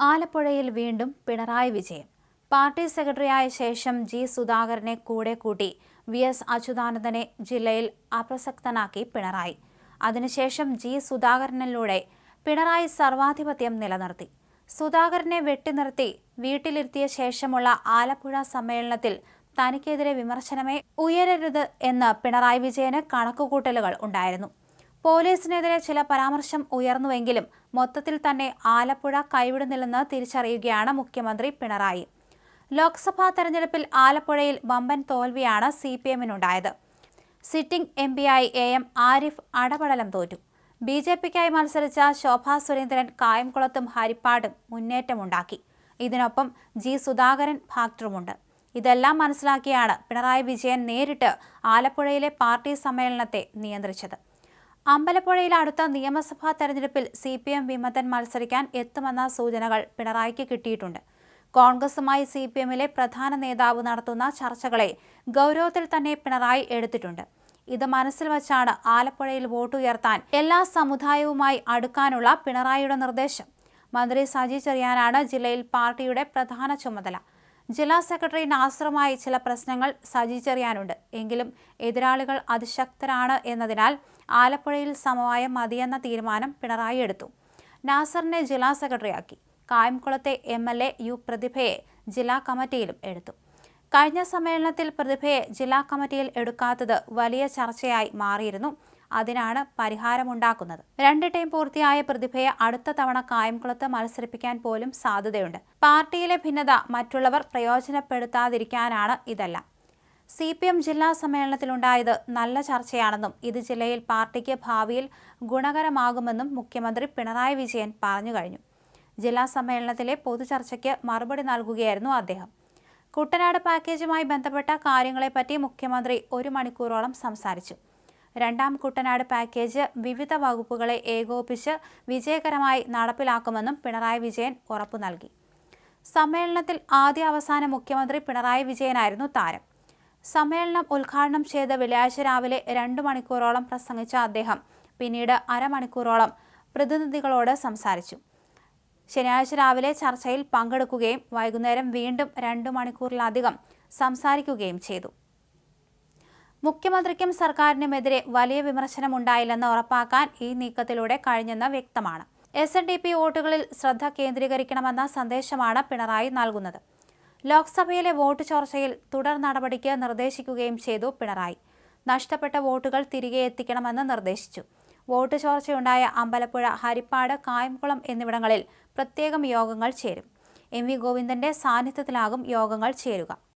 ആലപ്പുഴയിൽ വീണ്ടും പിണറായി വിജയൻ. പാർട്ടി സെക്രട്ടറിയായ ശേഷം ജി സുധാകരനെ കൂടെ കൂട്ടി വി എസ് അച്യുതാനന്ദനെ ജില്ലയിൽ അപ്രസക്തനാക്കി പിണറായി. അതിനുശേഷം ജി സുധാകരനിലൂടെ പിണറായി സർവാധിപത്യം നിലനിർത്തി. സുധാകരനെ വെട്ടിനിർത്തി വീട്ടിലിരുത്തിയ ശേഷമുള്ള ആലപ്പുഴ സമ്മേളനത്തിൽ തനിക്കെതിരെ വിമർശനമേ ഉയരരുത് എന്ന് പിണറായി വിജയന് കണക്കുകൂട്ടലുകൾ ഉണ്ടായിരുന്നു. പോലീസിനെതിരെ ചില പരാമർശം ഉയർന്നുവെങ്കിലും മൊത്തത്തിൽ തന്നെ ആലപ്പുഴ കൈവിടുന്നില്ലെന്ന് തിരിച്ചറിയുകയാണ് മുഖ്യമന്ത്രി പിണറായി. ലോക്സഭാ തെരഞ്ഞെടുപ്പിൽ ആലപ്പുഴയിൽ വമ്പൻ തോൽവിയാണ് സി പി എമ്മിനുണ്ടായത് സിറ്റിംഗ് എം ആയി എ എം ആരിഫ് അടപടലം തോറ്റു. ബി ജെ പിക്കായി മത്സരിച്ച ശോഭാ സുരേന്ദ്രൻ കായംകുളത്തും ഹരിപ്പാടും മുന്നേറ്റമുണ്ടാക്കി. ഇതിനൊപ്പം ജി സുധാകരൻ ഫാക്ടറുമുണ്ട് ഇതെല്ലാം മനസ്സിലാക്കിയാണ് പിണറായി വിജയൻ നേരിട്ട് ആലപ്പുഴയിലെ പാർട്ടി സമ്മേളനത്തെ നിയന്ത്രിച്ചത്. അമ്പലപ്പുഴയിൽ അടുത്ത നിയമസഭാ തെരഞ്ഞെടുപ്പിൽ സി പി എം വിമതൻ മത്സരിക്കാൻ എത്തുമെന്ന സൂചനകൾ പിണറായിക്ക് കിട്ടിയിട്ടുണ്ട്. കോൺഗ്രസുമായി സി പി എമ്മിലെ പ്രധാന നേതാവ് നടത്തുന്ന ചർച്ചകളെ ഗൗരവത്തിൽ തന്നെ പിണറായി എടുത്തിട്ടുണ്ട്. ഇത് മനസ്സിൽ വച്ചാണ് ആലപ്പുഴയിൽ വോട്ടുയർത്താൻ എല്ലാ സമുദായവുമായി അടുക്കാനുള്ള പിണറായിയുടെ നിർദ്ദേശം. മന്ത്രി സജി ചെറിയാനാണ് ജില്ലയിൽ പാർട്ടിയുടെ പ്രധാന ചുമതല. ജില്ലാ സെക്രട്ടറി നാസറുമായി ചില പ്രശ്നങ്ങൾ സജിചരിയാനുണ്ട് എങ്കിലും എതിരാളികൾ അതിശക്തരാണ് എന്നതിനാൽ ആലപ്പുഴയിൽ സമവായം മതിയെന്ന തീരുമാനം പിണറായി എടുത്തു. നാസറിനെ ജില്ലാ സെക്രട്ടറിയാക്കി. കായംകുളത്തെ എം എൽ എ യു പ്രതിഭയെ ജില്ലാ കമ്മിറ്റിയിലും എടുത്തു. കഴിഞ്ഞ സമ്മേളനത്തിൽ പ്രതിഭയെ ജില്ലാ കമ്മിറ്റിയിൽ എടുക്കാത്തത് വലിയ ചർച്ചയായി മാറിയിരുന്നു. അതിനാണ് പരിഹാരമുണ്ടാക്കുന്നത്. രണ്ട് ടൈം പൂർത്തിയായ പ്രതിഭയെ അടുത്ത തവണ കായംകുളത്ത് മത്സരിപ്പിക്കാൻ പോലും സാധ്യതയുണ്ട്. പാർട്ടിയിലെ ഭിന്നത മറ്റുള്ളവർ പ്രയോജനപ്പെടുത്താതിരിക്കാനാണ് ഇതെല്ലാം. സി പി എം ജില്ലാ സമ്മേളനത്തിലുണ്ടായത് നല്ല ചർച്ചയാണെന്നും ഇത് ജില്ലയിൽ പാർട്ടിക്ക് ഭാവിയിൽ ഗുണകരമാകുമെന്നും മുഖ്യമന്ത്രി പിണറായി വിജയൻ പറഞ്ഞു കഴിഞ്ഞു. ജില്ലാ സമ്മേളനത്തിലെ പൊതുചർച്ചയ്ക്ക് മറുപടി നൽകുകയായിരുന്നു അദ്ദേഹം. കുട്ടനാട് പാക്കേജുമായി ബന്ധപ്പെട്ട കാര്യങ്ങളെപ്പറ്റി മുഖ്യമന്ത്രി ഒരു മണിക്കൂറോളം സംസാരിച്ചു. രണ്ടാം കുട്ടനാട് പാക്കേജ് വിവിധ വകുപ്പുകളെ ഏകോപിച്ച് വിജയകരമായി നടപ്പിലാക്കുമെന്നും പിണറായി വിജയൻ ഉറപ്പു നൽകി. സമ്മേളനത്തിൽ ആദ്യ അവസാന മുഖ്യമന്ത്രി പിണറായി വിജയനായിരുന്നു താരം. സമ്മേളനം ഉദ്ഘാടനം ചെയ്ത വെള്ളിയാഴ്ച രാവിലെ രണ്ടു മണിക്കൂറോളം പ്രസംഗിച്ച അദ്ദേഹം പിന്നീട് അരമണിക്കൂറോളം പ്രതിനിധികളോട് സംസാരിച്ചു. ശനിയാഴ്ച രാവിലെ ചർച്ചയിൽ പങ്കെടുക്കുകയും വൈകുന്നേരം വീണ്ടും രണ്ടു മണിക്കൂറിലധികം സംസാരിക്കുകയും ചെയ്തു. മുഖ്യമന്ത്രിക്കും സർക്കാരിനുമെതിരെ വലിയ വിമർശനമുണ്ടായില്ലെന്ന് ഉറപ്പാക്കാൻ ഈ നീക്കത്തിലൂടെ കഴിഞ്ഞെന്ന് വ്യക്തമാണ്. എസ് എൻ ഡി പി വോട്ടുകളിൽ ശ്രദ്ധ കേന്ദ്രീകരിക്കണമെന്ന സന്ദേശമാണ് പിണറായി നൽകുന്നത്. ലോക്സഭയിലെ വോട്ട് ചോർച്ചയിൽ തുടർ നടപടിക്ക് നിർദ്ദേശിക്കുകയും ചെയ്തു പിണറായി. നഷ്ടപ്പെട്ട വോട്ടുകൾ തിരികെ എത്തിക്കണമെന്ന് നിർദ്ദേശിച്ചു. വോട്ട് ചോർച്ചയുണ്ടായ അമ്പലപ്പുഴ ഹരിപ്പാട് കായംകുളം എന്നിവിടങ്ങളിൽ പ്രത്യേകം യോഗങ്ങൾ ചേരും. എം വി ഗോവിന്ദന്റെ സാന്നിധ്യത്തിലാകും യോഗങ്ങൾ ചേരുക.